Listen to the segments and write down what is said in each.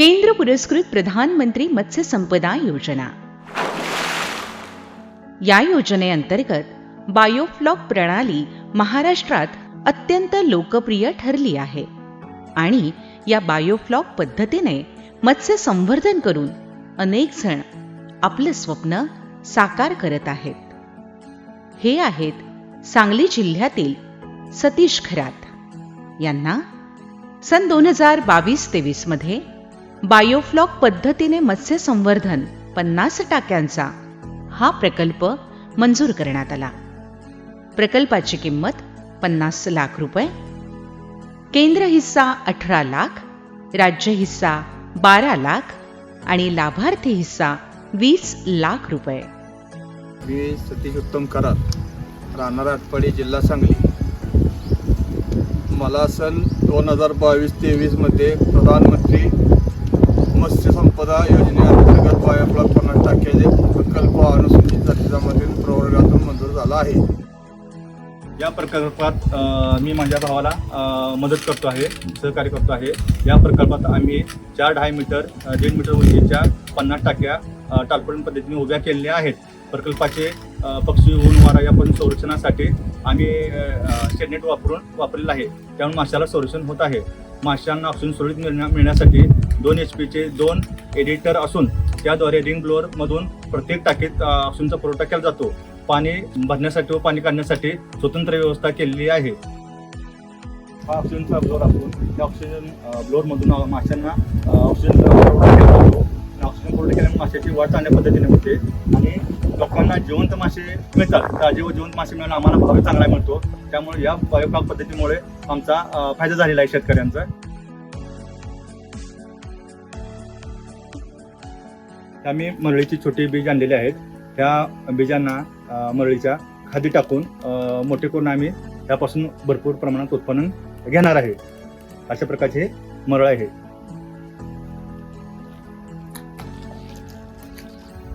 केंद्र पुरस्कृत प्रधानमंत्री मत्स्य संपदा योजना. या योजनेअंतर्गत बायोफ्लॉक प्रणाली महाराष्ट्रात अत्यंत लोकप्रिय ठरली आहे आणि या बायोफ्लॉक पद्धतीने मत्स्य संवर्धन करून अनेक जण आपलं स्वप्न साकार करत आहेत. हे आहेत सांगली जिल्ह्यातील सतीश खरात. यांना सन दोन हजार बावीस तेवीसमध्ये बायोफ्लॉक पद्धतीने मत्स्य संवर्धन पन्नास टाक्यांचा हा प्रकल्प मंजूर करण्यात आला. प्रकल्पाची किंमत पन्नास लाख रुपये. केंद्र हिस्सा अठरा लाख राज्य हिस्सा बारा लाख आणि लाभार्थी हिस्सा वीस लाख रुपये. मी सतीश उत्तम करात राहणार आटपाडी जिल्हा सांगली. मला सन दोन हजार बावीस तेवीसमध्ये प्रधानमंत्री मत्स्य संपदा योजनेअंतर्गत बायोब्लॉक पन्नास टक्क्याचे प्रकल्प अनुसूचित जातीजामधील प्रवर्गातून मंजूर झाला आहे. या प्रकल्पात मी माझ्या भावाला मदत करतो आहे सहकार्य करतो आहे. या प्रकल्पात आम्ही चार ढाई मीटर दीड मीटर उंचीच्या पन्नास टाक्या टालपण पद्धतीने उभ्या केलेल्या आहेत. प्रकल्पाचे पक्षी ऊन वारा यापासून संरक्षणासाठी आम्ही शेडनेट वापरून वापरलेलं आहे. त्यामुळे माशाला संरक्षण होत आहे. माशांना ऑक्सिजन सुरळीत मिळण्या मिळण्यासाठी दोन एच पीचे दोन एडिटर असून त्याद्वारे रिंग ब्लोअरमधून प्रत्येक टाकीत ऑक्सिजनचा पुरवठा केला जातो. पाणी भरण्यासाठी व पाणी काढण्यासाठी स्वतंत्र व्यवस्था केलेली आहे. हा ऑक्सिजनचा ब्लोअर असून त्या ऑक्सिजन अ, ब्लोअरमधून माशांना ऑक्सिजनचा पुरवठा केला जातो. ऑक्सिजन पुरवठा केल्याने माशाची वाढ चांगल्या पद्धतीने होते आणि लोकांना जिवंत मासे मिळतात. ताजे व जिवंत मासे मिळून आम्हाला भाव चांगला मिळतो. त्यामुळे या बायोफ्लॉक पद्धतीमुळे आमचा फायदा झालेला आहे शेतकऱ्यांचा. आम्ही मरळीची छोटी बीज आणलेली आहेत. त्या बीजांना मरळीच्या खादी टाकून मोठे करून आम्ही त्यापासून भरपूर प्रमाणात उत्पन्न घेणार आहे. अशा प्रकारचे मरळ आहे.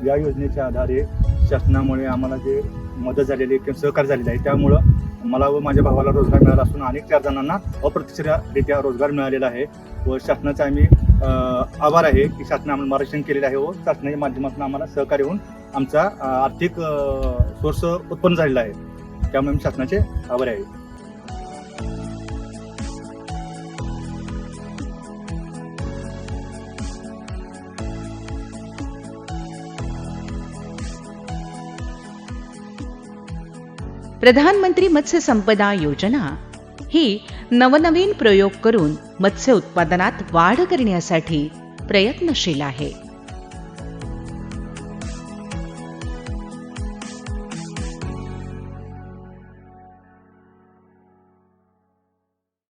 या योजनेच्या आधारे शासनामुळे आम्हाला जे मदत झालेली आहे किंवा सहकार्य झालेलं आहे त्यामुळं मला व माझ्या भावाला रोजगार मिळाला असून अनेक चार जणांना अप्रत्यक्षरित्या रोजगार मिळालेला आहे व शासनाचा आम्ही आभार आहे की शासनाने आम्हाला मार्गदर्शन केलेलं आहे व शासनाच्या माध्यमातून आम्हाला सहकार्य होऊन आमचा आर्थिक सोर्स उत्पन्न झालेला आहे. त्यामुळे आम्ही शासनाचे आभारी आहे. प्रधानमंत्री मत्स्य संपदा योजना ही नवनवीन प्रयोग करून मत्स्य उत्पादनात वाढ करण्यासाठी प्रयत्नशील आहे.